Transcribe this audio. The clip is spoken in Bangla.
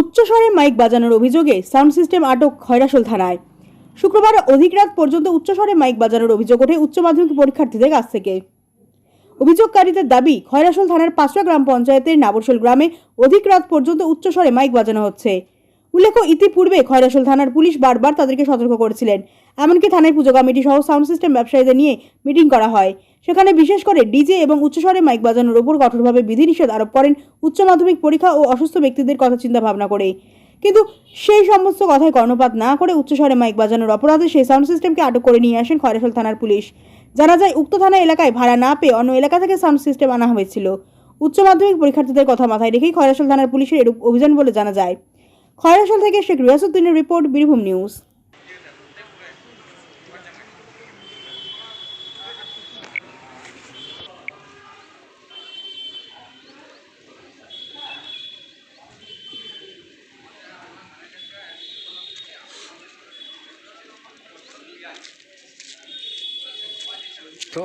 উচ্চস্বরে মাইক বাজানোর অভিযোগে সাউন্ড সিস্টেম আটক খয়রাসোল থানায়। শুক্রবার অধিক রাত পর্যন্ত উচ্চস্বরে মাইক বাজানোর অভিযোগ ওঠে উচ্চ মাধ্যমিক পরীক্ষার্থীদের কাছ থেকে। অভিযোগকারীদের দাবি, খয়রাসোল থানার পাঁচটা গ্রাম পঞ্চায়েতের নাবরসল গ্রামে অধিক রাত পর্যন্ত উচ্চস্বরে মাইক বাজানো হচ্ছে। উল্লেখ্য, ইতিপূর্বে খয়রাসোল থানার পুলিশ বারবার তাদেরকে সতর্ক করেছিলেন। এমনকি থানায় পুজো কমিটি সহ সাউন্ড সিস্টেম ব্যবসায়ীদের নিয়ে মিটিং করা হয়। সেখানে বিশেষ করে ডিজে এবং উচ্চস্বরে মাইক বাজানোর ওপর কঠোরভাবে বিধিনিষেধ আরোপ করেন উচ্চ মাধ্যমিক পরীক্ষা ও অসুস্থ ব্যক্তিদের কথা চিন্তা ভাবনা করে। কিন্তু সেই সমস্ত কথায় কর্ণপাত না করে উচ্চস্বরে মাইক বাজানোর অপরাধে সেই সাউন্ড সিস্টেমকে আটক করে নিয়ে আসেন খয়রাসোল থানার পুলিশ। জানা যায়, উক্ত থানা এলাকায় ভাড়া না পেয়ে অন্য এলাকা থেকে সাউন্ড সিস্টেম আনা হয়েছিল। উচ্চ মাধ্যমিক পরীক্ষার্থীদের কথা মাথায় রেখেই খয়রাসোল থানার পুলিশের এরূপ অভিযান বলে জানা যায়। খয়রাসোল থেকে শেখ রিয়াসুদ্দিনের রিপোর্ট বীরভূম নিউজ। তো